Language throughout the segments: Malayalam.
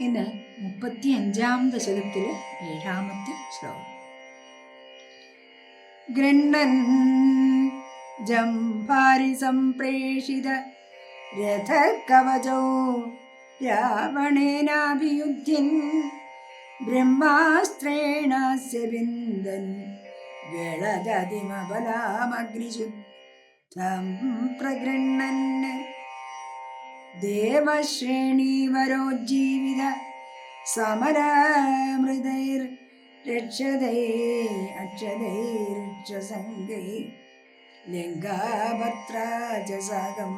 ഇന്ന് മുപ്പത്തി അഞ്ചാം ദശകത്തിലെ ഏഴാമത്തെ ശ്ലോകം. ഗൃണ്ണൻ ജംഭാരി സംപ്രേഷിത രഥകവചോ രാവണേനാഭിയുദ്ധ്യൻ ബ്രഹ്മാസ്ത്രേണാസ്യ ബിന്ദൻ തം പ്രഗൃണ്ണൻ ദേവശ്രേണീവരോജ്ജീവിത സമരമൃതൈർ രക്ഷതൈ അക്ഷതൈരക്ഷസംഗൈ. ലങ്കാഭർത്രാജസാകം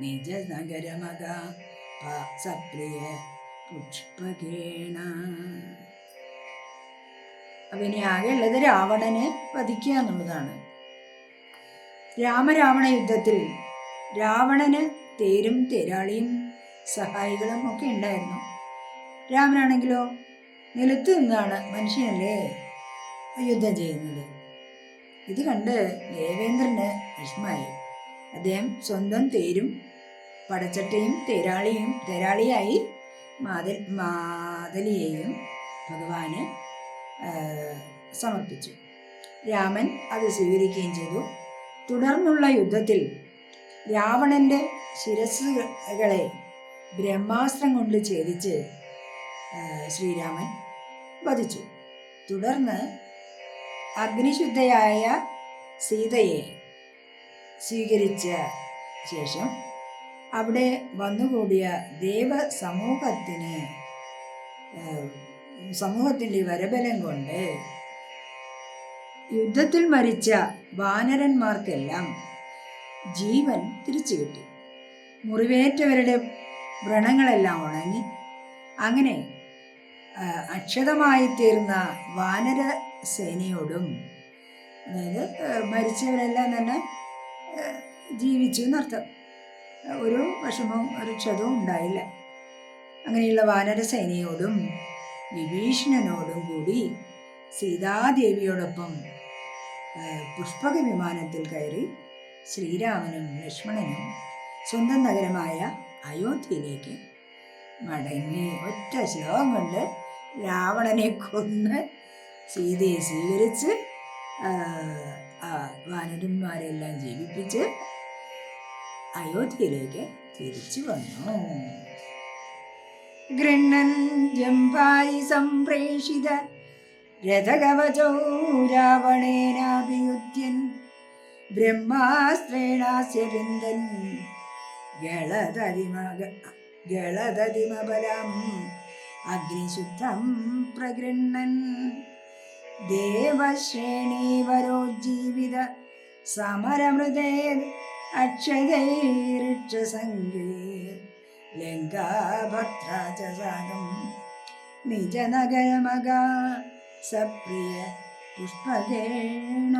നിജനഗരമക സപ്രിയ പുഷ്പകേണ. അവനെ ഇനി ആകെ ഉള്ളത് രാവണനെ വധിക്കുക എന്നുള്ളതാണ്. രാമരാവണ യുദ്ധത്തിൽ രാവണന് തേരും തേരാളിയും സഹായികളും ഒക്കെ ഉണ്ടായിരുന്നു. രാമനാണെങ്കിലോ? നിലത്ത് നിന്നാണ് മനുഷ്യനല്ലേ? യുദ്ധം ചെയ്യുന്നത്. ഇത് കണ്ട് ദേവേന്ദ്രന് വിഷമായി. അദ്ദേഹം സ്വന്തം തേരും പടച്ചട്ടയും തേരാളിയും തേരാളിയായി മാതൽ മാതലിയെയും ഭഗവാന് സമർപ്പിച്ചു. രാമൻ അത് സ്വീകരിക്കുകയും ചെയ്തു. തുടർന്നുള്ള യുദ്ധത്തിൽ രാവണന്റെ ശിരസ്സുകളെ ബ്രഹ്മാസ്ത്രം കൊണ്ട് ഛേദിച്ച് ശ്രീരാമൻ വധിച്ചു. തുടർന്ന് അഗ്നിശുദ്ധയായ സീതയെ സ്വീകരിച്ച ശേഷം അവിടെ വന്നുകൂടിയ ദേവസമൂഹത്തിന് സമൂഹത്തിന്റെ വരബലം കൊണ്ട് യുദ്ധത്തിൽ മരിച്ച വാനരന്മാർക്കെല്ലാം ജീവൻ തിരിച്ചു കിട്ടി. മുറിവേറ്റവരുടെ വ്രണങ്ങളെല്ലാം ഉണങ്ങി. അങ്ങനെ അക്ഷതമായി തീർന്ന വാനര സേനയോടും അതായത് മരിച്ചവരെല്ലാം തന്നെ ജീവിച്ചു എന്നർത്ഥം. ഒരു വിഷമവും ഒരു ക്ഷതവും ഉണ്ടായില്ല. അങ്ങനെയുള്ള വാനര സേനയോടും വിഭീഷണനോടും കൂടി സീതാദേവിയോടൊപ്പം പുഷ്പക വിമാനത്തിൽ കയറി ശ്രീരാമനും ലക്ഷ്മണനും സ്വന്തം നഗരമായ അയോധ്യയിലേക്ക് മടങ്ങി. ഒറ്റ ശ്ലോകം കൊണ്ട് രാവണനെ കൊന്ന് സീതയെ സ്വീകരിച്ച് വാനരന്മാരെല്ലാം ജീവിപ്പിച്ച് അയോധ്യയിലേക്ക് തിരിച്ചു വന്നു. ഗൃണ്ണൻ ജംഭാരി സംപ്രേഷിത രഥകവചോ രാവണേനാഭിയുദ്ധ്യൻ ബ്രഹ്മാസ്ത്രേണാസ്യ ബിന്ദൻ ഗളതതിമക ഗളതതിമബലം അഗ്നിശുദ്ധം പ്രഗൃണ്ണൻ ദേവശ്രേണീവരോജ്ജീവിത സമരമൃതേ അക്ഷതൈരിക്ഷസംഗേ ലങ്കാഭദ്രാജസാഗം നിജനഗരമഗ സപ്രിയ പുഷ്പകേണ.